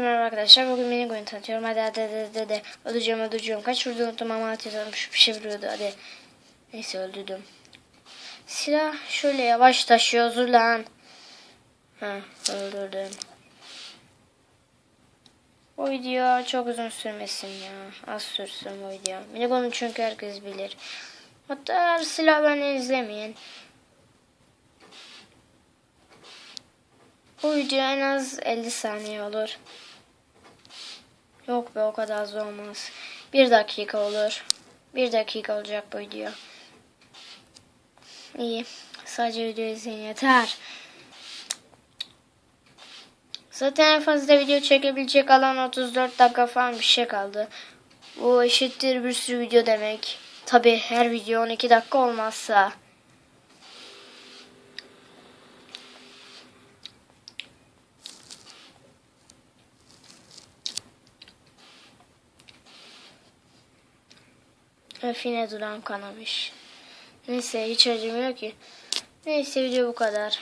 Merhaba arkadaşlar bugün mini oyun tanıtıyorum. Hadi hadi hadi hadi, öldüreceğim öldüreceğim. Kaç vurdu unuttum ama atıyordum şu bir şey vuruyordu hadi. Neyse öldürdüm. Silah şöyle yavaş taşıyor lan ha öldürdüm. Bu video çok uzun sürmesin ya. Az sürsün bu video. Mini çünkü herkes bilir. Hatta silah beni izlemeyin. Bu video en az 50 saniye olur. Yok be o kadar az olmaz. Bir dakika olur. Bir dakika olacak bu video. İyi. Sadece video izleyin yeter. Zaten en fazla video çekebilecek alan 34 dakika falan bir şey kaldı. Bu eşittir bir sürü video demek. Tabi her video 12 dakika olmazsa. Öf yine duran kanamış. Neyse hiç acımıyor ki. Neyse video bu kadar.